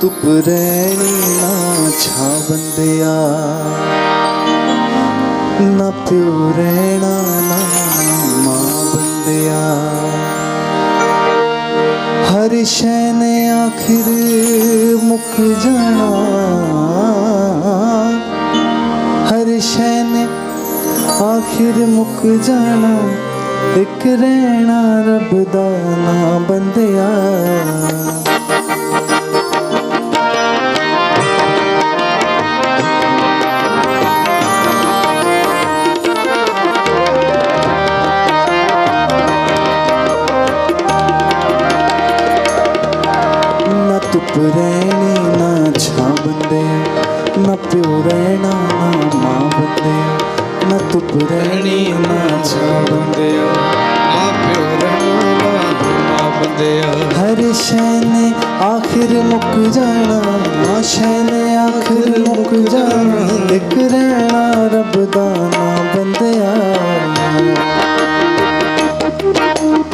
ਧੁੱਪ ਰਹਿਣੀ ਨਾ ਛਾਂ ਬੰਦਿਆ ਨਾ ਪਿਓ ਰਹਿਣਾ ਨਾ ਮਾਂ ਬੰਦਿਆ। ਹਰ ਸ਼ੈ ਨੇ ਆਖਿਰ ਮੁੱਕ ਜਾਣਾ। ਹਰ ਸ਼ੈ ਨੇ ਆਖਿਰ ਮੁੱਕ ਜਾਣਾ। ਇੱਕ ਰਹਿਣਾ ਰੱਬ ਦਾ ਨਾ ਬੰਦਿਆ। ਜਾਣਾ ਆ ਸ਼ੈ ਜਾਣਾ ਇੱਕ ਰਹਿਣਾ ਰੱਬ ਦਾ ਨਾਮ ਬੰਦਿਆ ਤੂੰ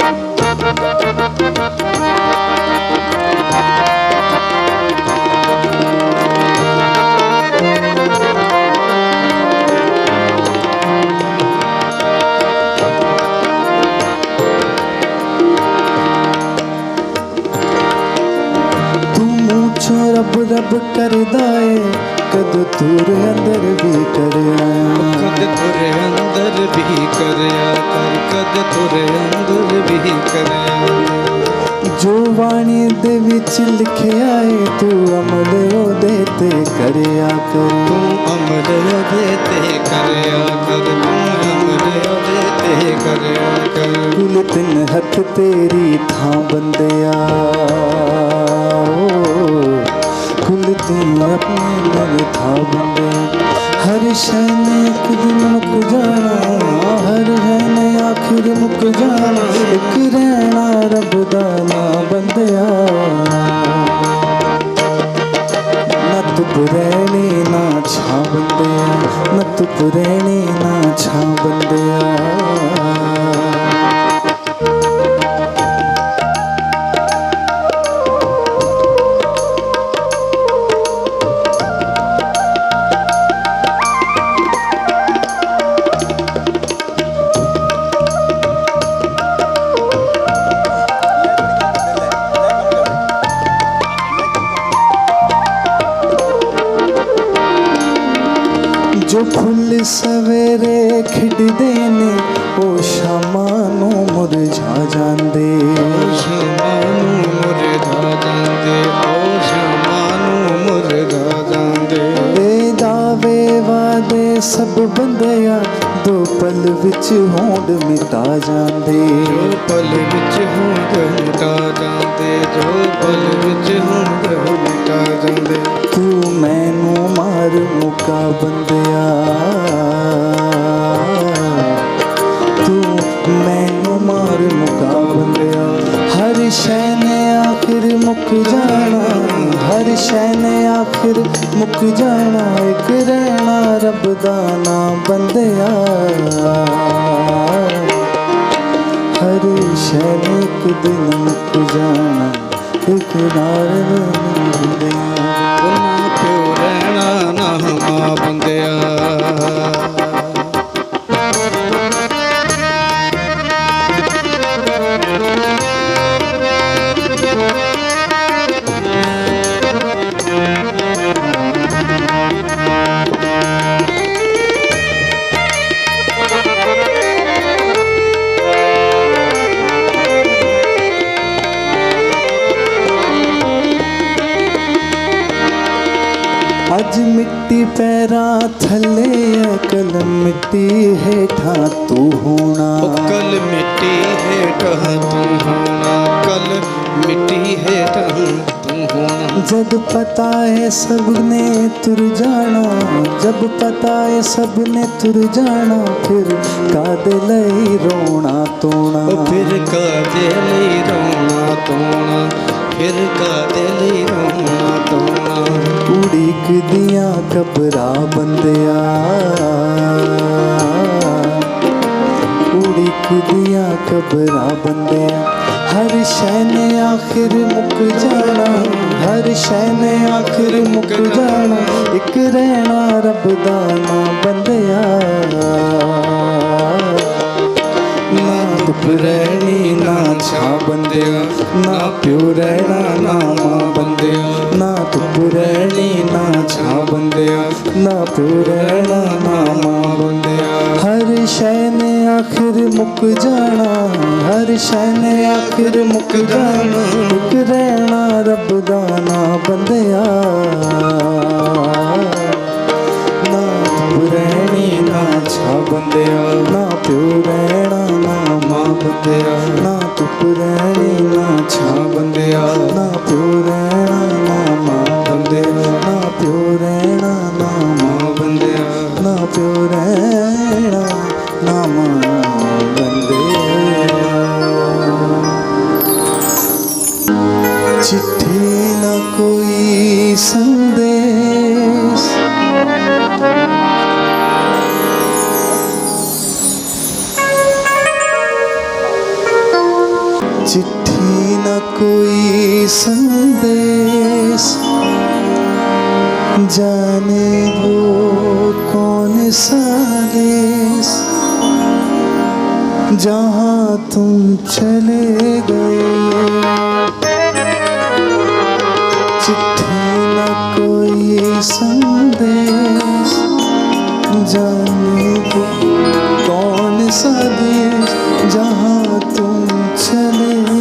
ਰੱਬ ਕਰਦਾ ਏ ਕਦ ਤੂਰ ਅੰਦਰ ਵੀ ਕਰਿਆ। ਕਦ ਤੁਰੇ ਅੰਦਰ ਵੀ ਕਰਿਆ ਕਰ ਕਦ ਤੁਰੇ ਅੰਦਰ ਵੀ ਕਰਿਆ। ਜੋ ਬਾਣੀ ਦੇ ਵਿੱਚ ਲਿਖਿਆ ਏ ਤੂੰ ਅਮਲ ਉਹਦੇ ਤੇ ਕਰਿਆ ਕਰ। ਤੂੰ ਅਮਰ ਉਹਦੇ ਤੇ ਕਰਿਆ ਕਰ ਤੂੰ ਅਮਰ ਉਹਦੇ ਤੇ ਕਰਿਆ ਕਰ। ਕੁਲ ਤਿੰਨ ਹੱਥ ਤੇਰੀ ਥਾਂ ਬੰਦਿਆ। ਓ, ਕੁਲ ਤਿੰਨ ਆਪਣੇ ਮਨ ਥਾਂ ਬੰਦਿਆ ਹਰ ਸ਼ੈ ਨੇ ਇੱਕ ਦਿਨ ਮੁੱਕ ਜਾਣਾ, ਹਰ ਹੈ ਨੇ ਆਖਿਰ ਮੁੱਕ ਜਾਣਾ, ਇੱਕ ਰਹਿਣਾ ਰੱਬ ਦਾ ਨਾਮ ਬੰਦਿਆ। ਨਾ ਧੁੱਪ ਰਹਿਣੀ ਨਾ ਛਾ ਬੰਦਿਆ, ਨਾ ਧੁੱਪ ਰਹਿਣੀ ਨਾ ਛਾ ਬੰਦਿਆ। ਪਲ ਵਿੱਚ ਹੁੰਦ ਮਿਟਾ ਜਾਂਦੇ, ਜੋ ਪਲ ਵਿੱਚ ਹੁੰਦ ਮਿਟਾ ਜਾਂਦੇ। ਤੂੰ ਮੈਨੂੰ ਮਾਰ ਮੁਕਾ ਬੰਦਿਆ। ਤੂੰ ਮੈਨੂੰ ਮਾਰ ਮੁਕਾ ਬੰਦਿਆ। ਹਰ ਸ਼ੈ ਨੇ ਆਖਿਰ ਮੁੱਕ ਜਾਣਾ, ਹਰ ਸ਼ੈ ਨੇ ਆਖਿਰ ਮੁੱਕ ਜਾਣਾ। ਇੱਕ ਰਹਿਣਾ ਰੱਬ ਦਾ ਨਾਮ ਬੰਦਿਆ। ਹਰ ਸ਼ੈ ਇੱਕ ਦਿਨ ਮੁੱਕ ਜਾਣਾ ਇੱਕ ਨਾਲ ਬੰਦਿਆ। ਉਹਨਾਂ ਪਿਓ ਰਹਿਣਾ ਨਾ ਮਾਂ ਬੰਦਿਆ। ਅੱਜ ਮਿੱਟੀ ਪੈਰਾਂ ਥੱਲੇ ਐ ਕਲਮ ਮਿੱਟੀ ਹੇਠਾਂ ਤੂੰ ਹੋਣਾ ਉਹ ਕਲ ਮਿੱਟੀ ਹੇਠ ਤੂੰ ਹੋਣਾ ਕਲ ਮਿੱਟੀ ਹੇਠ ਤੂੰ ਹੋਣਾ ਜਦ ਪਤਾ ਹੈ ਸਭ ਨੇ ਤੁਰ ਜਾਣਾ ਜਬ ਪਤਾ ਹੈ ਸਭ ਨੇ ਤੁਰ ਜਾਣਾ ਫਿਰ ਕਾਦੇ ਲਈ ਰੋਣਾ ਤੋਣਾ ਉਹ ਫਿਰ ਕਾਦੇ ਲਈ ਰੋਣਾ ਤੋਣਾ ਦੀਆਂ ਕਬਰਾਂ ਬੰਦਿਆ। ਉਡੀਕ ਦੀਆਂ ਕਬਰਾਂ ਬੰਦਿਆ। ਹਰ ਹਰ ਸ਼ੈ ਨੇ ਆਖਿਰ ਮੁੱਕ ਜਾਣਾ, ਹਰ ਸ਼ੈ ਨੇ ਆਖਿਰ ਮੁੱਕ ਜਾਣਾ। ਇੱਕ ਰਹਿਣਾ ਰੱਬ ਦਾ ਨਾ ਬੰਦਿਆ। ਨਾ ਰਹਿਣੀ ਨਾ ਛਾਂ ਬੰਦਿਆ, ਨਾ ਪਿਓ ਰਹਿਣਾ, ਨਾ ਮਾਂ ਬੰਦਿਆ। ਨਾ ਧੁੱਪ ਰਹਿਣੀ ਨਾ ਛਾਂ ਬੰਦਿਆ, ਨਾ ਪਿਓ ਰਹਿਣਾ, ਨਾ ਮਾਂ ਬੰਦਿਆ। ਹਰ ਸ਼ੈ ਨੇ ਆਖਿਰ ਮੁੱਕ ਜਾਣਾ, ਹਰ ਸ਼ੈ ਨੇ ਆਖਿਰ ਮੁੱਕ ਜਾਣਾ। ਮੁੱਕ ਰਹਿਣਾ ਰੱਬ ਦਾ ਨਾ ਬੰਦਿਆ। ਨਾ ਤੂੰ ਰਹਿਣਾ ਛਾ ਬੰਦਿਆ, ਨਾ ਪਿਓ ਰਹਿਣਾ ਨਾ ਮਾਂ ਬੰਦਿਆ। ਨਾ ਤੁਪ ਰਹਿਣੀ, ਨਾ ਛਾ ਬੰਦਿਆ। ਨਾ ਪਿਓ ਰਹਿਣਾ, ਨਾ ਮਾਂ ਬੰਦਿਆ। ਨਾ ਪਿਓ ਰਹਿਣਾ, ਨਾ ਮਾਂ ਬੰਦਿਆ। ਨਾ ਪਿਓ ਰਹਿਣਾ, ਨਾ ਮਾਂ ਬੰਦਿਆ। ਚਿੱਠੀ ਨਾ ਕੋਈ संदेश जाने वो कौन सा देश जहाँ तुम चले गए चिट्ठी न कोई संदेश जाने वो कौन सा देश जहाँ तुम चले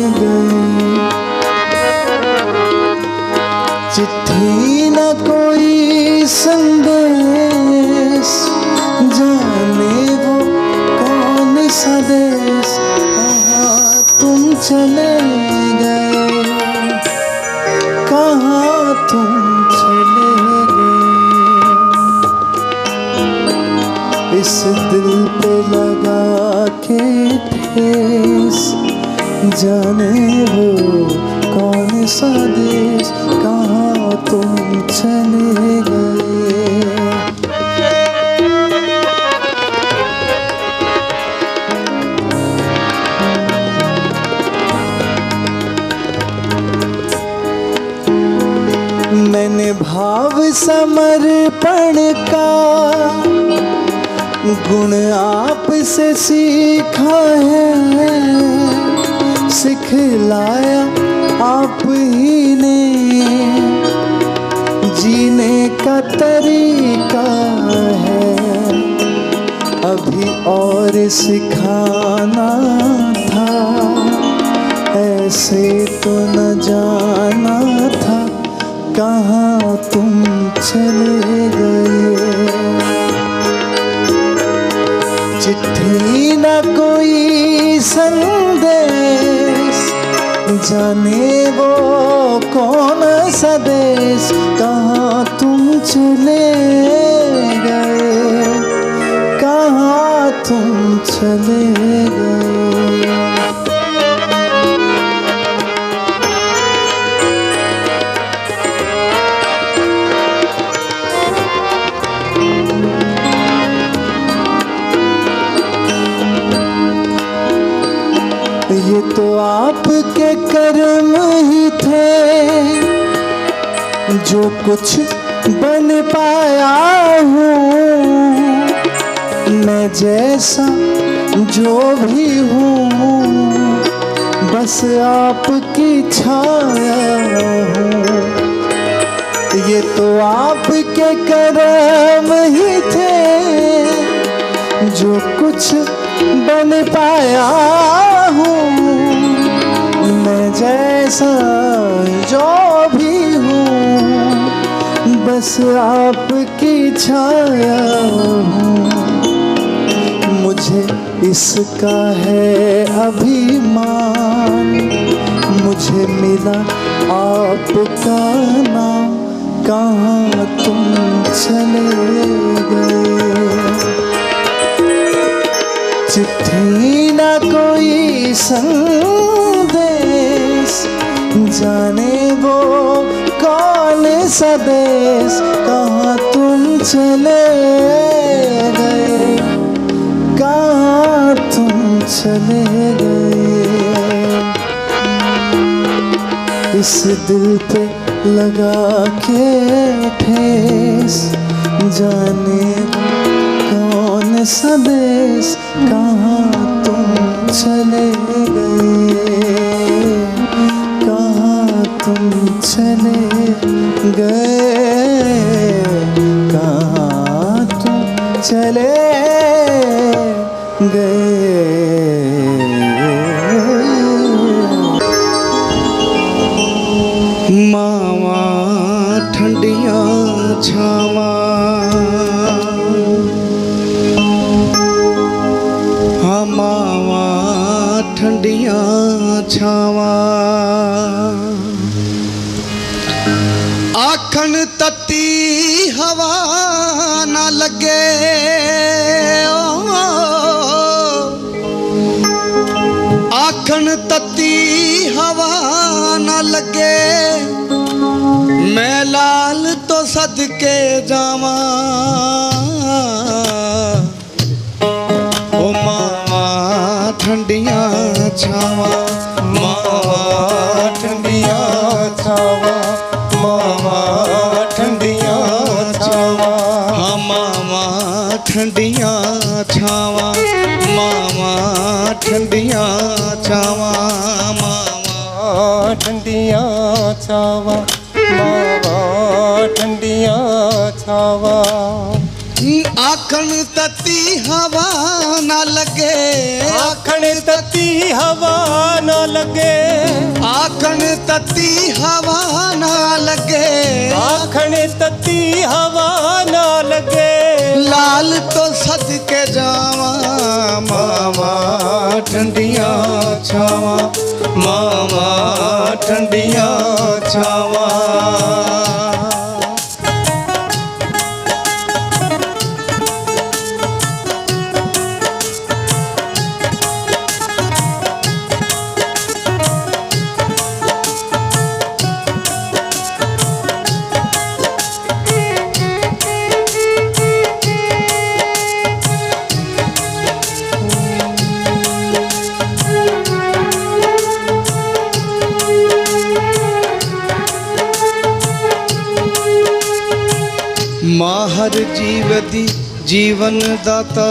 चले गए कहाँ तुम चले गए इस दिल पे लगा के ठेस जाने वो कौन सा देश कहाँ तुम चले गए भाव समर्पण का गुण आप से सीखा है। सिखलाया आप ही ने। जीने का तरीका है। अभी और सिखाना था। ऐसे तो न जाना कहाँ तुम चले गए चिट्ठी न कोई संदेश जाने वो कौन सा देश कहाँ तुम चले गए कहाँ तुम चले तो आपके कर्म ही थे। जो कुछ बन पाया हूँ, मैं जैसा जो भी हूँ, बस आपकी छाया हूँ। ये तो आपके कर्म ही थे, जो कुछ बन पाया जो भी हूँ, बस आपकी छाया हूँ। मुझे इसका है अभिमान, मुझे मिला आपका नाम, कहाँ तुम चले गए? चिट्ठी न कोई संदेश जाने वो कौन सा देश कहाँ तुम चले गए कहाँ तुम चले गए इस दिल पे लगा के ठेस जाने कौन सा देश कहाँ ਛਾਵਾਂ ਆਖਣ ਤੱਤੀ ਹਵਾ ਨਾ ਲੱਗੇ ਆਖਣ ਤੱਤੀ ਹਵਾ ਨਾ ਲੱਗੇ ਮੈਂ ਲਾਲ ਤੋਂ ਸਦਕੇ ਜਾਵਾਂ ਛਾਵਾਂ ਮਾਵਾਂ ਠੰਡੀਆਂ ਛਾਵਾਂ ਮਾਵਾਂ ਠੰਡੀਆਂ ਛਾਵਾਂ ਹਾਂ ਮਾਵਾਂ ਠੰਡੀਆਂ ਛਾਵਾਂ ਮਾਵਾਂ ਠੰਡੀਆਂ ਛਾਵਾਂ ਮਾਵਾਂ ਠੰਡੀਆਂ ਛਾਵਾਂ ਮਾਵਾਂ ਠੰਡੀਆਂ ਛਾਵਾਂ ਆਖਣ ਤਤੀ ਹਵਾ ਨਾ ਲੱਗੇ ਤਤੀ ਹਵਾ ਨਾ ਲੱਗੇ। ਆਖਣ ਤਤੀ ਹਵਾ ਨਾ ਲੱਗੇ। ਆਖਣ ਤਤੀ ਹਵਾ ਨਾ ਲੱਗੇ। ਲਾਲ ਤੋਂ ਸਦਕੇ ਜਾਵਾਂ ਮਾਵਾਂ ਠੰਡੀਆਂ ਛਾਵਾਂ ਮਾਵਾਂ ਠੰਡੀਆਂ ਛਾਵਾਂ। ਜੀਵਨ ਦਾਤਾ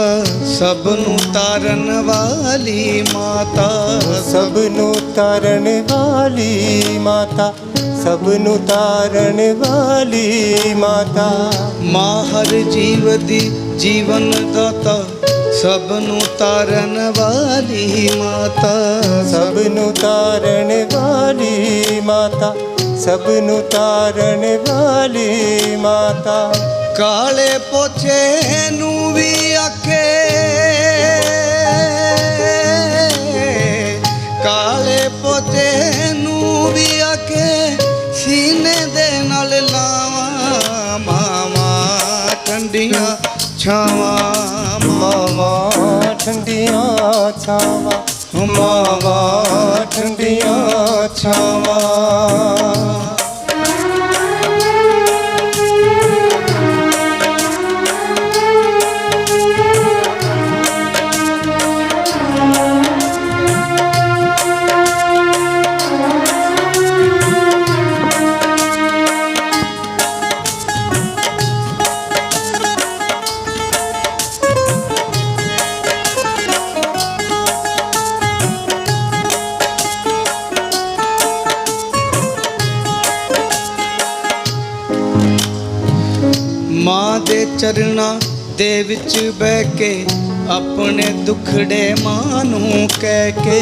ਸਭ ਨੂੰ ਤਾਰਨ ਵਾਲੀ ਮਾਤਾ। ਸਭ ਨੂੰ ਤਾਰਨ ਵਾਲੀ ਮਾਤਾ ਸਭ ਨੂੰ ਤਾਰਨ ਵਾਲੀ ਮਾਤਾ। ਮਾਹਰ ਜੀਵ ਦੀ ਜੀਵਨ ਦਾਤਾ ਸਭ ਨੂੰ ਤਾਰਨ ਵਾਲੀ ਮਾਤਾ। ਸਭ ਨੂੰ ਤਾਰਨ ਵਾਲੀ ਮਾਤਾ ਸਭ ਨੂੰ ਤਾਰਨ ਵਾਲੀ ਮਾਤਾ। ਕਾਲੇ ਪੋਚੇ ਨੂੰ ਵੀ ਆਖੇ। ਕਾਲੇ ਪੋਚੇ ਨੂੰ ਵੀ ਆਖੇ। ਸੀਨੇ ਦੇ ਨਾਲ ਲਾਵਾਂ ਮਾਵਾਂ ਠੰਡੀਆਂ ਛਾਵਾਂ, ਮਾਵਾਂ ਠੰਡੀਆਂ ਛਾਵਾਂ, ਮਾਵਾਂ ਠੰਡੀਆਂ ਛਾਵਾਂ। ਮਾਂ ਦੇ ਚਰਨਾਂ ਦੇ ਵਿੱਚ ਬਹਿ ਕੇ ਆਪਣੇ ਦੁਖੜੇ ਮਾਂ ਨੂੰ ਕਹਿ ਕੇ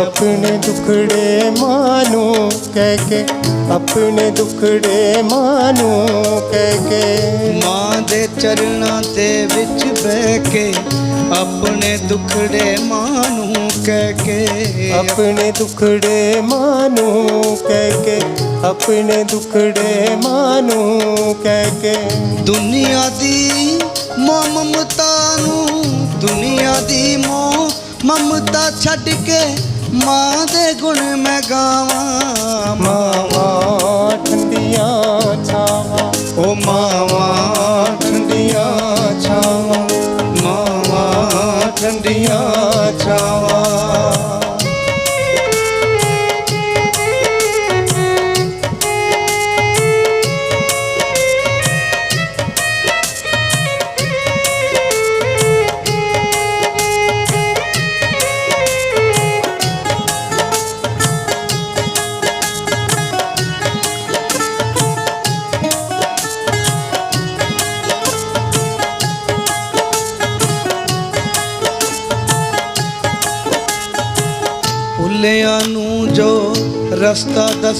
ਆਪਣੇ ਦੁਖੜੇ ਮਾਂ ਨੂੰ ਕਹਿ ਕੇ ਆਪਣੇ ਦੁਖੜੇ ਮਾਂ ਨੂੰ ਕਹਿ ਕੇ। ਮਾਂ ਦੇ ਚਰਨਾਂ ਦੇ ਵਿੱਚ ਬਹਿ ਕੇ ਆਪਣੇ ਦੁਖੜੇ ਮਾਂ ਨੂੰ ਕਹਿ ਕੇ ਆਪਣੇ ਦੁਖੜੇ ਮਾਂ ਨੂੰ ਕਹਿ ਕੇ ਆਪਣੇ ਦੁਖੜੇ ਮਾਂ ਨੂੰ ਕਹਿ ਕੇ। ਦੁਨੀਆ ਦੀ ਮਮਤਾ ਨੂੰ ਦੁਨੀਆ ਦੀ ਮੋਹ ਮਮਤਾ ਛੱਡ ਕੇ ਮਾਂ ਦੇ ਗੁਣ ਮੈਂ ਗਾਵਾਂ। ਮਾਵਾਂ ਠੰਡੀਆਂ ਛਾਵਾਂ। ਓ ਮਾਵਾਂ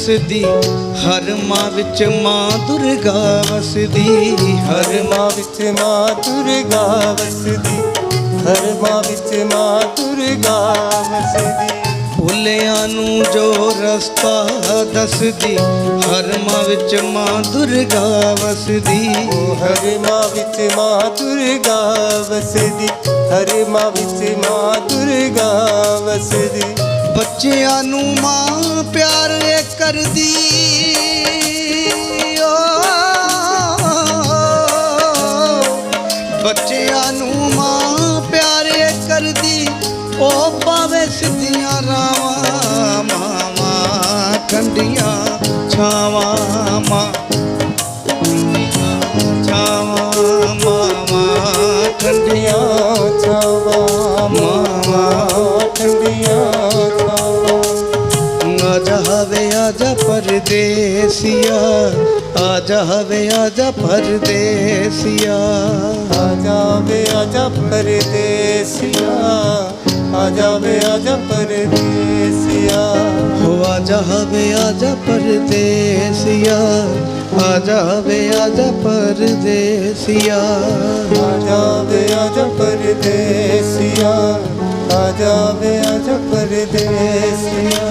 ਦੱਸਦੀ ਹਰ ਮਾਂ ਵਿੱਚ ਮਾਂ ਦੁਰਗਾ ਵਸਦੀ। ਹਰ ਮਾਂ ਵਿੱਚ ਮਾਂ ਦੁਰਗਾ ਵਸਦੀ ਹਰ ਮਾਂ ਵਿੱਚ ਮਾਂ ਦੁਰਗਾ ਵਸਦੀ। ਭੁੱਲਿਆਂ ਨੂੰ ਜੋ ਰਸਤਾ ਦੱਸਦੀ ਹਰ ਮਾਂ ਵਿੱਚ ਮਾਂ ਦੁਰਗਾ ਵਸਦੀ। ਹਰ ਮਾਂ ਵਿੱਚ ਮਾਂ ਦੁਰਗਾ ਵਸਦੀ ਹਰ ਮਾਂ ਵਿੱਚ ਮਾਂ ਦੁਰਗਾ ਵਸਦੀ। ਬੱਚਿਆਂ ਨੂੰ ਮਾਂ ਪਿਆਰ ਕਰਦੀ ਓ। ਬੱਚਿਆਂ ਨੂੰ ਮਾਂ ਪਿਆਰ ਕਰਦੀ ਉਹ ਪਾਵੇ ਸਿੱਧੀਆਂ ਰਾਵਾਂ, ਮਾਵਾਂ ਕੰਡੀਆਂ ਛਾਵਾਂ, ਮਾਂ ਪਰਦੇਸੀਆ ਆਜਾ ਹਵੇ ਆਜਾ ਪਰਦੇਸੀਆ। ਆਜਾ ਵੇ ਆਜਾ ਪਰਦੇਸੀਆ ਆਜਾ ਵੇ ਆਜਾ ਪਰਦੇਸੀਆ। ਹੋ ਆਜਾ ਹਵੇ ਆਜਾ ਪਰਦੇਸੀਆ ਆਜਾ ਹਵੇ ਆਜਾ ਪਰਦੇਸੀਆ। ਆਜਾ ਵੇ ਆਜਾ ਪਰਦੇਸੀਆ ਆਜਾ ਵੇ ਆਜਾ ਪਰਦੇਸੀਆ।